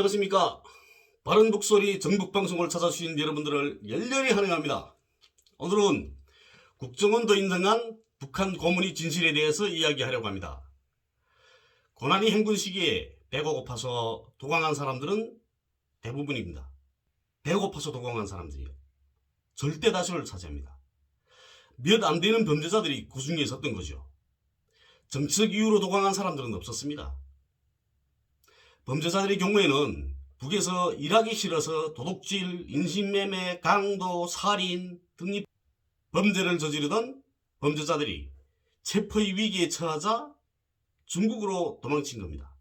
안녕하십니까. 바른 북소리 전국방송을 찾아주신 여러분들을 열렬히 환영합니다. 오늘은 국정원도 인정한 북한 고문의 진실에 대해서 이야기하려고 합니다. 고난이 행군 시기에 배가 고파서 도망한 사람들은 대부분입니다. 배가 고파서 도망한 사람들이요. 절대 다수를 차지합니다. 몇 안 되는 범죄자들이 그 중에 있었던 거죠. 정치적 이유로 도망한 사람들은 없었습니다. 범죄자들의 경우에는 북에서 일하기 싫어서 도둑질, 인신매매, 강도, 살인 등의 범죄를 저지르던 범죄자들이 체포의 위기에 처하자 중국으로 도망친 겁니다.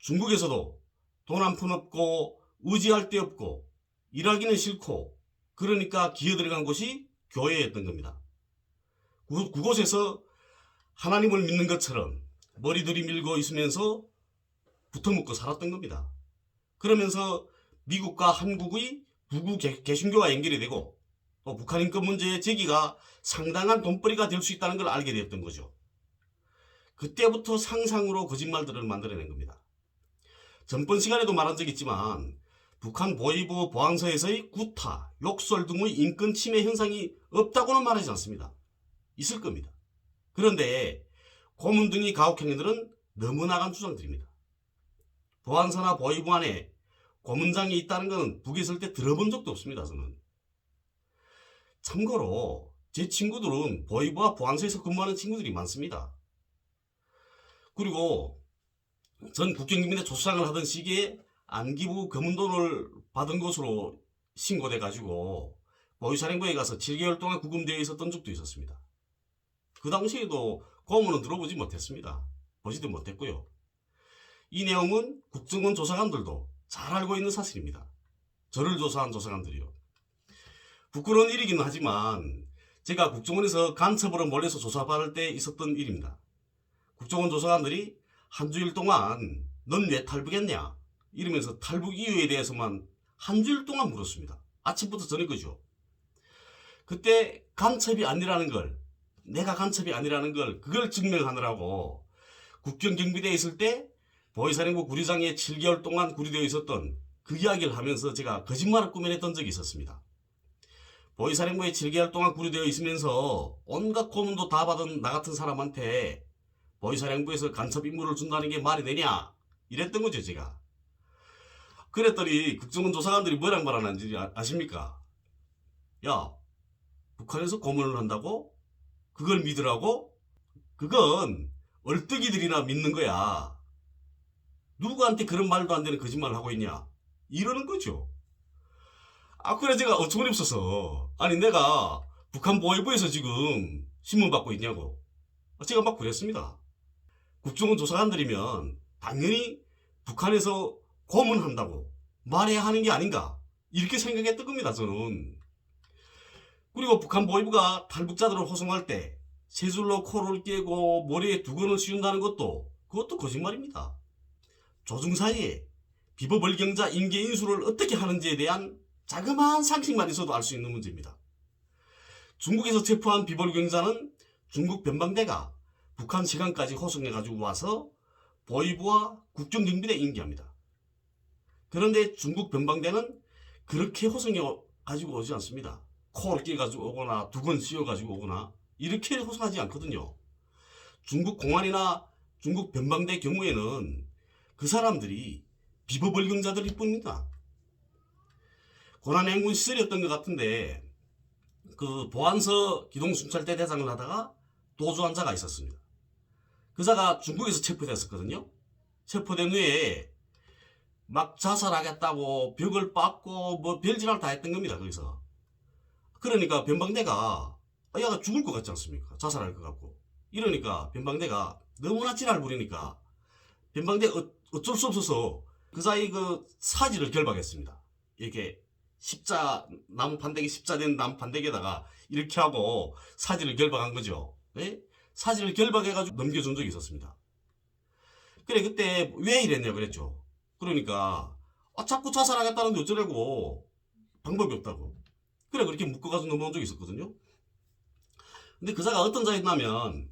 중국에서도 돈 한 푼 없고 의지할 데 없고 일하기는 싫고 그러니까 기어 들어간 곳이 교회였던 겁니다. 그, 그곳에서 하나님을 믿는 것처럼 머리 들이 밀고 있으면서 붙어 먹고 살았던 겁니다. 그러면서 미국과 한국의 개- 개신교와 연결이 되고 또 북한 인권 문제의 제기가 상당한 돈벌이가 될 수 있다는 걸 알게 되었던 거죠. 그때부터 상상으로 거짓말들을 만들어낸 겁니다. 전번 시간에도 말한 적이 있지만 북한 보위부 보안서에서의 구타, 욕설 등의 인권 침해 현상이 없다고는 말하지 않습니다. 있을 겁니다. 그런데 고문 등의 가혹 행위들은 너무 나간 주장들입니다. 보안서나 보위부 안에 고문장이 있다는 것은 북에 있을 때 들어본 적도 없습니다. 저는. 참고로 제 친구들은 보위부와 보안서에서 근무하는 친구들이 많습니다. 그리고 전 국경기민의 조수장을 하던 시기에 안기부 검은돈을 받은 것으로 신고돼 가지고 보위사령부에 가서 7개월 동안 구금되어 있었던 적도 있었습니다. 그 당시에도 고문은 들어보지 못했습니다. 보지도 못했고요. 이 내용은 국정원 조사관들도 잘 알고 있는 사실입니다. 저를 조사한 조사관들이요. 부끄러운 일이기는 하지만 제가 국정원에서 간첩으로 몰려서 조사받을 때 있었던 일입니다. 국정원 조사관들이 한 주일 동안 넌 왜 탈북했냐? 이러면서 탈북 이유에 대해서만 한 주일 동안 물었습니다. 아침부터 저녁이죠. 그때 간첩이 아니라는 걸, 내가 간첩이 아니라는 걸, 그걸 증명하느라고 국경경비대에 있을 때 보이사령부 구리장에 7개월 동안 구리되어 있었던 그 이야기를 하면서 제가 거짓말을 꾸며냈던 적이 있었습니다. 보이사령부에 7개월 동안 구리되어 있으면서 온갖 고문도 다 받은 나 같은 사람한테 보이사령부에서 간첩 임무를 준다는 게 말이 되냐? 이랬던 거죠, 제가. 그랬더니 국정원 조사관들이 뭐랑 말하는지 아- 아십니까? 야, 북한에서 고문을 한다고? 그걸 믿으라고? 그건 얼뜨기들이나 믿는 거야. 누구한테 그런 말도 안 되는 거짓말을 하고 있냐? 이러는 거죠. 아, 그래 제가 어처구니 없어서 아니 내가 북한 보위부에서 지금 신문 받고 있냐고 제가 막 그랬습니다. 국정원 조사관들이면 당연히 북한에서 고문한다고 말해야 하는 게 아닌가 이렇게 생각했던 겁니다 저는. 그리고 북한 보위부가 탈북자들을 호송할 때 세 줄로 코를 깨고 머리에 두건을 씌운다는 것도 그것도 거짓말입니다. 조중 사이에 비법월경자 인계 인수를 어떻게 하는지에 대한 자그마한 상식만 있어도 알 수 있는 문제입니다. 중국에서 체포한 비벌경자는 중국 변방대가 북한 시간까지 호송해가지고 와서 보위부와 국정경비대 인계합니다. 그런데 중국 변방대는 그렇게 호송해 가지고 오지 않습니다. 코를 끼가지고 오거나 두건 씌워가지고 오거나 이렇게 호송하지 않거든요. 중국 공안이나 중국 변방대 경우에는 그 사람들이 비법월경자들일 뿐입니다. 고난 행군 시절이었던 것 같은데 그 보안서 기동순찰대 대장을 하다가 도주한 자가 있었습니다. 그 자가 중국에서 체포됐었거든요. 체포된 후에 막 자살하겠다고 벽을 빻고 뭐 별짓을 다 했던 겁니다. 거기서. 그러니까 변방대가 아, 야가 죽을 것 같지 않습니까? 자살할 것 같고. 이러니까 변방대가 너무나 지랄 부리니까 변방대 어, 어쩔 수 없어서 그 사이 그 사지를 결박했습니다. 이렇게 십자 나무 판대기 십자 된 나무 판대기에다가 이렇게 하고 사지를 결박한 거죠. 예? 사지를 결박해가지고 넘겨준 적이 있었습니다. 그래 그때 왜 이랬냐 그랬죠. 그러니까 아, 자꾸 자살하겠다는데 어쩌라고 방법이 없다고. 그래 그렇게 묶어가지고 넘어온 적이 있었거든요. 근데 그 자가 어떤 자였냐면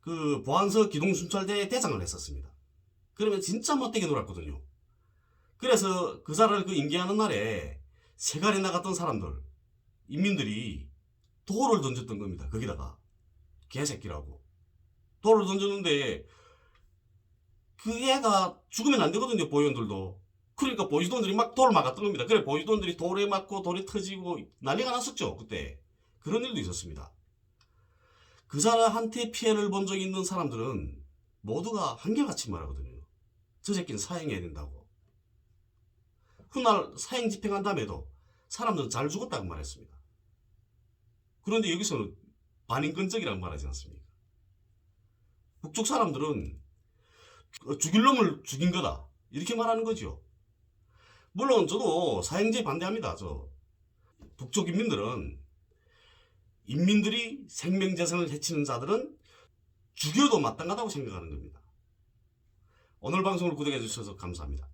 그 보안서 기동순찰대 대장을 했었습니다. 그러면 진짜 못되게 놀았거든요. 그래서 그 자를 그 임기하는 날에 세갈에 나갔던 사람들, 인민들이 돌을 던졌던 겁니다. 거기다가 개새끼라고 돌을 던졌는데 그 애가 죽으면 안 되거든요. 보위원들도. 그러니까 보위원들이 막 돌을 막았던 겁니다. 그래 보위원들이 돌에 맞고 돌이 터지고 난리가 났었죠. 그때 그런 일도 있었습니다. 그 사람한테 피해를 본 적이 있는 사람들은 모두가 한결같이 말하거든요. 저 새끼는 사형해야 된다고. 훗날 사형 집행한 다음에도 사람들은 잘 죽었다고 말했습니다. 그런데 여기서는 반인권적이라고 말하지 않습니까? 북쪽 사람들은 죽일 놈을 죽인 거다. 이렇게 말하는 거죠. 물론 저도 사형제 반대합니다. 저 북쪽 인민들은 인민들이 생명재산을 해치는 자들은 죽여도 마땅하다고 생각하는 겁니다. 오늘 방송을 구독해 주셔서 감사합니다.